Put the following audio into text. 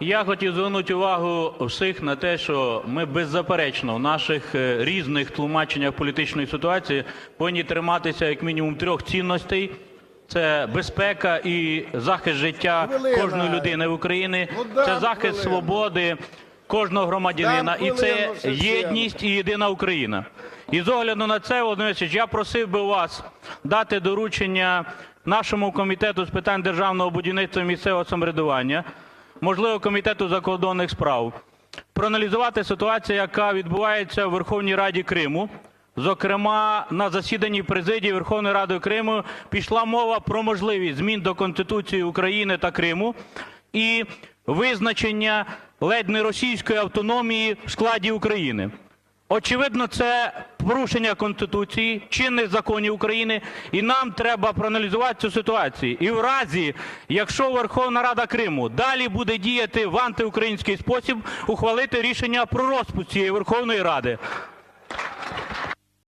Я хотів звернути увагу всіх на те, що ми беззаперечно в наших е, різних тлумаченнях політичної ситуації повинні триматися як мінімум трьох цінностей. Це безпека і захист життя кожної людини в Україні, Ну, це захист свободи кожного громадянина, і це єдність і єдина Україна. І з огляду на це, Володимир Васильович, я просив би вас дати доручення нашому комітету з питань державного будівництва і місцевого самоврядування, можливо, комітету закордонних справ, проаналізувати ситуацію, яка відбувається в Верховній Раді Криму. Зокрема, на засіданні президії Верховної Ради Криму пішла мова про можливість змін до Конституції України та Криму і визначення ледь не російської автономії в складі України. Очевидно, це порушення Конституції, чинних законів України, і нам треба проаналізувати цю ситуацію. І в разі, якщо Верховна Рада Криму далі буде діяти в антиукраїнський спосіб, ухвалити рішення про розпуск цієї Верховної Ради.